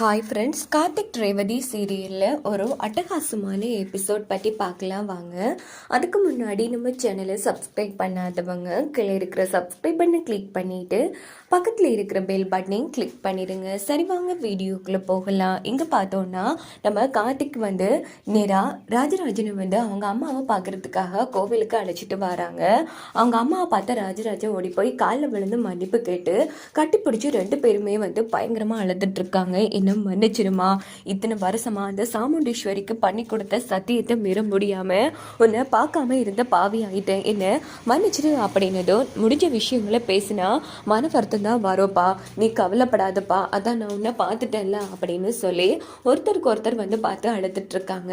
Hi friends Karthik Revathi சீரியலில் ஒரு அட்டகாசமான எபிசோட் பற்றி பார்க்கலாம் வாங்க. அதுக்கு முன்னாடி நம்ம சேனலை சப்ஸ்கிரைப் பண்ணாதவங்க கீழே இருக்கிற சப்ஸ்கிரைப் பண்ணை கிளிக் பண்ணிவிட்டு பக்கத்தில் இருக்கிற பெல் பட்டனையும் கிளிக் பண்ணிடுங்க சரி வாங்க வீடியோக்குள்ளே போகலாம். இங்கே பார்த்தோன்னா நம்ம கார்த்திக் வந்து நேராக ராஜராஜனை வந்து அவங்க அம்மாவை பார்க்குறதுக்காக கோவிலுக்கு அழைச்சிட்டு வராங்க. அவங்க அம்மாவை பார்த்த ராஜராஜன் ஓடி போய் காலில் விழுந்து மன்னிப்பு கேட்டு கட்டிப்பிடிச்சி ரெண்டு பேருமே வந்து பயங்கரமாக அழுதுட்டு இருக்காங்க. என்ன மன்னிச்சிருமா? இத்தனை வருஷமா அந்த சாமுண்டீஸ்வரிக்கு பண்ணி கொடுத்த சத்தியத்தை மீற முடியாம உன்னை பார்க்காம இருந்த பாவி ஆயிட்டேன். என்ன? மன்னிச்சிரு அப்படின்னதும் முடிஞ்ச விஷயங்களை பேசினா மன வருத்தம் தான் வரோப்பா நீ கவலைப்படாதப்பா. அதான் நான் உன்னை பார்த்துட்டேன்ல அப்படின்னு சொல்லி ஒருத்தருக்கு ஒருத்தர் வந்து பார்த்து அழுதுட்ருக்காங்க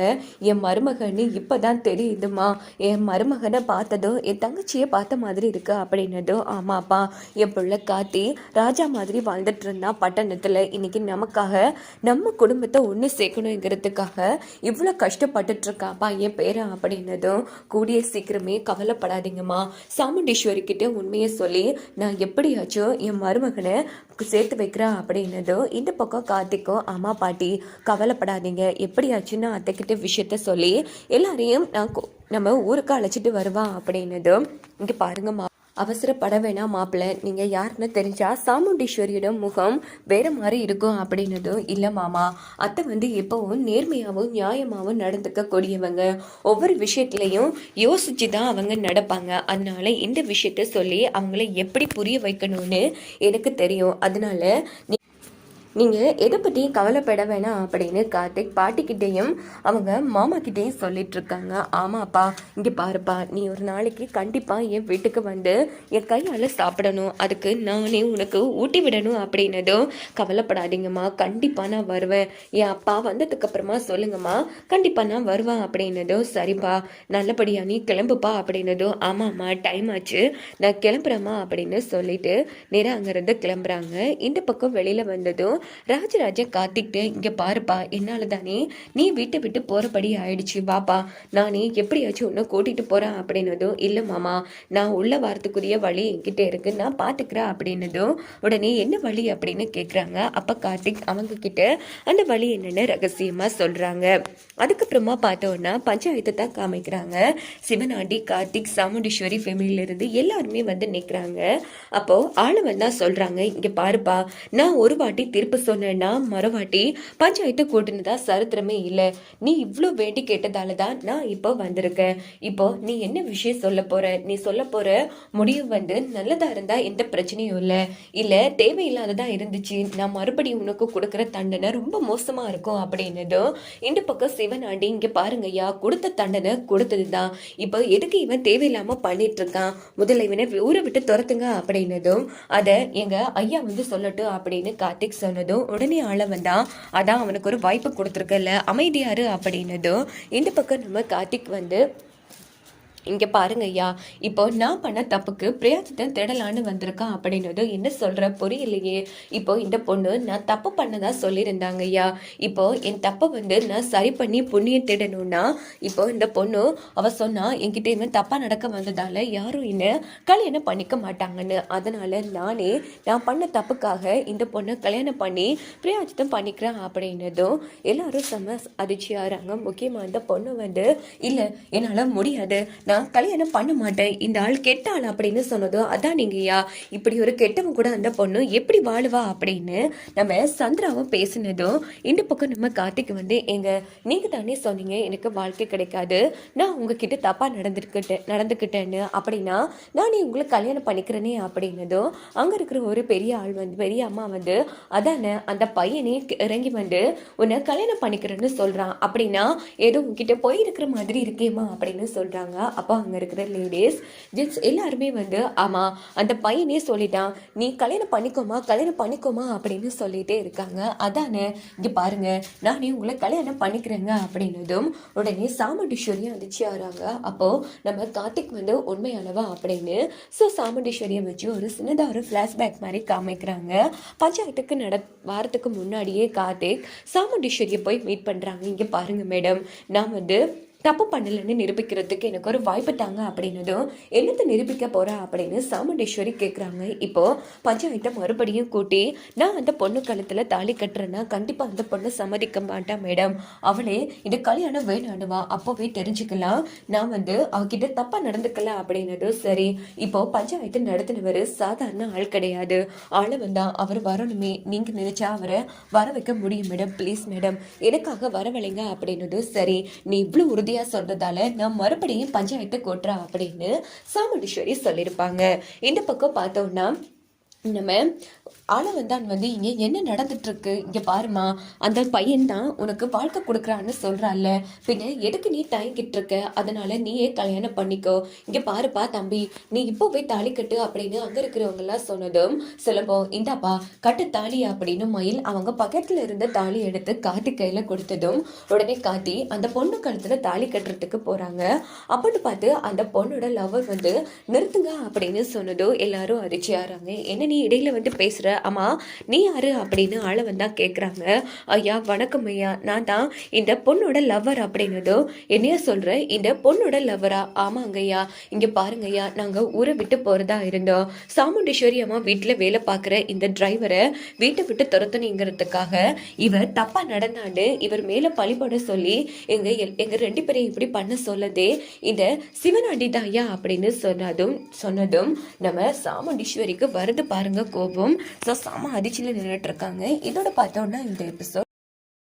என் மருமகன்னு இப்பதான் தெரியுதுமா. என் மருமகனை பார்த்ததும் என் தங்கச்சியை பார்த்த மாதிரி இருக்கு அப்படின்னதும் ஆமாப்பா. என் பிள்ளை காத்தி ராஜா மாதிரி வாழ்ந்துட்டு இருந்தா பட்டணத்துல. இன்னைக்கு நமக்காக நம்ம குடும்பத்தை ஒன்று சேர்க்கணுங்கிறதுக்காக இவ்வளோ கஷ்டப்பட்டுட்டு இருக்காப்பா என் பேரன் அப்படின்னதும் கூடிய சீக்கிரமே கவலைப்படாதீங்கம்மா. சாமுண்டீஸ்வரி கிட்ட உண்மையை சொல்லி நான் எப்படியாச்சும் என் மருமகனை சேர்த்து வைக்கிறேன் அப்படின்னதும் இந்த பக்கம் கார்த்திக்கும் அம்மா பாட்டி கவலைப்படாதீங்க. எப்படியாச்சும் நான் அத்தைக்கிட்ட விஷயத்த சொல்லி எல்லாரையும் நான் நம்ம ஊருக்கு அழைச்சிட்டு வருவான் அப்படின்னதும் இங்கே பாருங்கம்மா. அவசரப்பட வேணாம் மாப்பிள்ளை. நீங்கள் யாருன்னு தெரிஞ்சா சாமுண்டீஸ்வரியோட முகம் வேற மாதிரி இருக்கும் அப்படின்னதும் இல்லை மாமா. அத்தை வந்து எப்பவும் நேர்மையாகவும் நியாயமாகவும் நடந்துக்க கூடியவங்க ஒவ்வொரு விஷயத்துலையும் யோசிச்சு தான் அவங்க நடப்பாங்க. அதனால இந்த விஷயத்த சொல்லி அவங்கள எப்படி புரிய வைக்கணும்னு எனக்கு தெரியும். அதனால நீ நீங்கள் எதை பற்றி கவலைப்பட வேணாம் அப்படின்னு கார்த்திக் பாட்டிக்கிட்டேயும் அவங்க மாமா கிட்டேயும் சொல்லிட்டு இருக்காங்க ஆமாப்பா இங்கே பாருப்பா நீ ஒரு நாளைக்கு கண்டிப்பாக என் வீட்டுக்கு வந்து என் கையால் சாப்பிடணும். அதுக்கு நானே உனக்கு ஊட்டி விடணும் அப்படின்னதும் கவலைப்படாதீங்கம்மா கண்டிப்பாக நான் வருவேன். என் அப்பா வந்ததுக்கப்புறமா சொல்லுங்கம்மா கண்டிப்பாக நான் வருவேன் அப்படின்னதும் சரிப்பா நல்லபடியாக நீ கிளம்புப்பா அப்படின்னதும் ஆமாம்மா டைம் ஆச்சு நான் கிளம்புறேம்மா அப்படின்னு சொல்லிட்டு நேராக அங்கேருந்து கிளம்புறாங்க. இந்த பக்கம் வெளியில் வந்ததும் ராஜராஜன் கார்த்திக்கிட்டு இங்கே பாருப்பா என்னால் தானே நீ வீட்டை விட்டு போகிறபடி ஆயிடுச்சு வாப்பா. நானே எப்படியாச்சும் உன்னை கூட்டிகிட்டு போகிறேன் அப்படின்னதும் இல்லை மாமா நான் உள்ள வாரத்துக்குரிய வழி என்கிட்ட இருக்கு நான் பார்த்துக்கிறேன் அப்படின்னதும் உடனே என்ன வழி? அப்படின்னு கேட்குறாங்க அப்போ கார்த்திக் அவங்க கிட்ட அந்த வழி என்னன்னு ரகசியமாக சொல்கிறாங்க அதுக்கப்புறமா பார்த்தோன்னா பஞ்சாயத்தை தான் காமிக்கிறாங்க. சிவனாண்டி கார்த்திக் சாமுண்டீஸ்வரி ஃபேமிலியிலிருந்து எல்லாருமே வந்து நிற்கிறாங்க அப்போது ஆளவன் தான் சொல்கிறாங்க இங்கே பாருப்பா நான் ஒரு வாட்டி தீர்ப்பு சொன்னேன்னா மறுவாட்டி. பஞ்சாயத்து கூட்டினதா சரித்திரமே இல்லை. நீ இவ்வளோ வேண்டி கேட்டதால தான் நான் இப்போ வந்திருக்கேன். இப்போ நீ என்ன விஷயம் சொல்ல போற? நீ சொல்ல போற முடிவு வந்து நல்லதா இருந்தா எந்த பிரச்சனையும் இல்லை. இல்லை தேவையில்லாததா இருந்துச்சு. நான் மறுபடியும் உனக்கு கொடுக்குற தண்டனை ரொம்ப மோசமாக இருக்கும் அப்படின்னதும் இந்த பக்கம் சிவனாண்டி பாருங்க பாருங்கய்யா கொடுத்த தண்டனை கொடுத்தது தான் இப்போ எதுக்கு இவன் தேவையில்லாமல் பண்ணிட்டு இருக்கான் முதல்ல இவனை ஊரை விட்டு துரத்துங்க அப்படின்னதும் அதை எங்க ஐயா வந்து சொல்லட்டும் அப்படின்னு கார்த்திக் சொன்னது சொன்னதும் உடனே ஆள வந்தான் அதான் அவனுக்கு ஒரு வாய்ப்பு கொடுத்துருக்கல அமைதியாரு அப்படின்னதும் இந்த பக்கம் நம்ம கார்த்திக் வந்து இங்கே பாருங்க ஐயா. இப்போ நான் பண்ண தப்புக்கு பிரயாசத்தை தேடலான்னு வந்திருக்கான் அப்படின்னது என்ன சொல்கிற புரியலையே. இப்போ இந்த பொண்ணு நான் தப்பு பண்ணதா சொல்லியிருந்தாங்க ஐயா. இப்போ என் தப்பை வந்து நான் சரி பண்ணி புண்ணியம் தேடணும்னா இப்போ இந்த பொண்ணு அவ சொன்னா என்கிட்ட இவன் தப்பாக நடக்க வந்ததால யாரும் என்ன கல்யாணம் பண்ணிக்க மாட்டாங்கன்னு. அதனால நானே நான் பண்ண தப்புக்காக இந்த பொண்ணை கல்யாணம் பண்ணி பிரயாஜித்தம் பண்ணிக்கிறேன் அப்படின்னதும் எல்லாரும் செம்ம அதிர்ச்சியாகிறாங்க முக்கியமாக இந்த பொண்ணு வந்து இல்லை என்னால் முடியாது. நான் நான் கல்யாணம் பண்ண மாட்டேன். இந்த ஆள் கெட்ட ஆள் அப்படின்னு சொன்னதும் அதான் நீங்கய்யா இப்படி ஒரு கெட்டவன் கூட அந்த பொண்ணு எப்படி வாழுவா? அப்படின்னு நம்ம சந்திராவும் பேசினதும் இந்த பக்கம் நம்ம கார்த்திக் வந்து எங்க நீங்க தானே சொன்னீங்க எனக்கு வாழ்க்கை கிடைக்காது. நான் உங்ககிட்ட தப்பா நடந்துக்கிட்டேன் நடந்துக்கிட்டேன்னு அப்படின்னா நானே உங்களை கல்யாணம் பண்ணிக்கிறேனே அப்படின்னதும் அங்க இருக்கிற ஒரு பெரிய ஆள் வந்து பெரிய அம்மா வந்து அதானே அந்த பையனே இறங்கி வந்து உன்னை கல்யாணம் பண்ணிக்கிறேன்னு சொல்றான். அப்படின்னா ஏதோ உங்ககிட்ட போய் இருக்கிற மாதிரி இருக்கேம்மா அப்படின்னு சொல்றாங்க. அப்போ அங்கே இருக்கிற லேடிஸ் ஜென்ஸ் எல்லாருமே வந்து ஆமாம் அந்த பையனே சொல்லிட்டான். நீ கல்யாணம் பண்ணிக்கோமா கல்யாணம் பண்ணிக்கோமா அப்படின்னு சொல்லிட்டே இருக்காங்க. அதானே இங்கே பாருங்கள் நானே உங்களை கல்யாணம் பண்ணிக்கிறேங்க அப்படின்னதும் உடனே சாமுண்டீஸ்வரியும் வந்துச்சு ஆறாங்க அப்போது நம்ம கார்த்திக் வந்து உண்மையானவா? அப்படின்னு ஸோ சாமுண்டீஸ்வரியை வச்சு ஒரு சின்னதாக ஒரு ஃப்ளாஷ்பேக் மாதிரி காமிக்கிறாங்க. பஞ்சாயத்துக்கு நட வாரத்துக்கு முன்னாடியே கார்த்திக் சாமுண்டீஸ்வரியை போய் மீட் பண்ணுறாங்க இங்கே பாருங்கள் மேடம் நான் வந்து தப்பு பண்ணலன்னு நிரூபிக்கிறதுக்கு எனக்கு ஒரு வாய்ப்பு தாங்க அப்படின்னதும் என்னத்தை நிரூபிக்க போகிறா அப்படின்னு சாமுண்டேஸ்வரி கேட்குறாங்க இப்போது பஞ்சாயத்தை மறுபடியும் கூட்டி நான் அந்த பொண்ணு கழுத்தில் தாலி கட்டுறேன்னா கண்டிப்பாக அந்த பொண்ணு சம்மதிக்க மாட்டான் மேடம். அவளே இந்த கல்யாணம் வேணாடுவா அப்போவே தெரிஞ்சுக்கலாம். நான் வந்து அவகிட்ட தப்பாக நடந்துக்கல அப்படின்னது சரி. இப்போ பஞ்சாயத்து நடத்தினவர் சாதாரண ஆள் கிடையாது. ஆளை வந்தால் அவர் வரணுமே. நீங்கள் நினச்சா அவரை வர வைக்க முடியும் மேடம். Please madam. எனக்காக வரவழைங்க அப்படின்னதும் சரி. நீ இவ்வளோ உறுதியாக உறுதியா சொல்றதால நான் மறுபடியும் பஞ்சாயத்து கொட்டுறா அப்படின்னு சாமுண்டீஸ்வரி சொல்லியிருப்பாங்க. இந்த பக்கம் பார்த்தோம்னா நம்ம ஆளவந்தான் வந்து இங்கே என்ன நடந்துட்டு இருக்கு இங்கே பாருமா அந்த பையன் தான் உனக்கு வாழ்க்கை கொடுக்குறான்னு சொல்கிறாள்ல பின்ன எதுக்கு நீ தயங்கிட்டு இருக்க அதனால நீயே கல்யாணம் பண்ணிக்கோ. இங்கே பாருப்பா தம்பி நீ இப்போ போய் தாலி கட்டு அப்படின்னு அங்கே இருக்கிறவங்கெல்லாம் சொன்னதும் சுலபம் இந்தாப்பா கட்டு தாலி அப்படின்னு மயில் அவங்க பக்கத்தில் இருந்த தாலி எடுத்து காத்தி கையில் கொடுத்ததும் உடனே காத்தி அந்த பொண்ணு கழுத்தில் தாலி கட்டுறதுக்கு போகிறாங்க அப்படின்னு பார்த்து அந்த பொண்ணோட லவர் வந்து நிறுத்துங்க அப்படின்னு சொன்னதும் எல்லாரும் அதிர்ச்சியாகிறாங்க என்ன நீ இடையில வந்து பேசுற? அம்மா நீ யாரு? அப்படின்னு ஆளவன் தான் கேட்குறாங்க ஐயா வணக்கம் ஐயா. நான் தான் இந்த பொண்ணோட லவ்வர் அப்படின்னதும் என்னையா சொல்கிறேன் இந்த பொண்ணோட லவ்வரா ஆமாங்க ஐயா. இங்கே பாருங்க ஐயா. நாங்கள் ஊரை விட்டு போகிறதா இருந்தோம். சாமுண்டீஸ்வரி அம்மா வீட்டில் வேலை பார்க்குற இந்த டிரைவரை வீட்டை விட்டு துரத்தணுங்கிறதுக்காக இவர் தப்பாக நடந்தாண்டு இவர் மேலே பழிபட சொல்லி எங்கள் எல்- ரெண்டு பேரையும் இப்படி பண்ண சொல்லதே இந்த சிவனாண்டி தான் ஐயா அப்படின்னு சொன்னதும் சொன்னதும் நம்ம சாமுண்டீஸ்வரிக்கு வருது பாருங்க கோபம். ஸோ செம்ம அதிர்ச்சியில் நின்றுட்டு இருக்காங்க. இதோட பார்த்தோன்னா இந்த எபிசோட்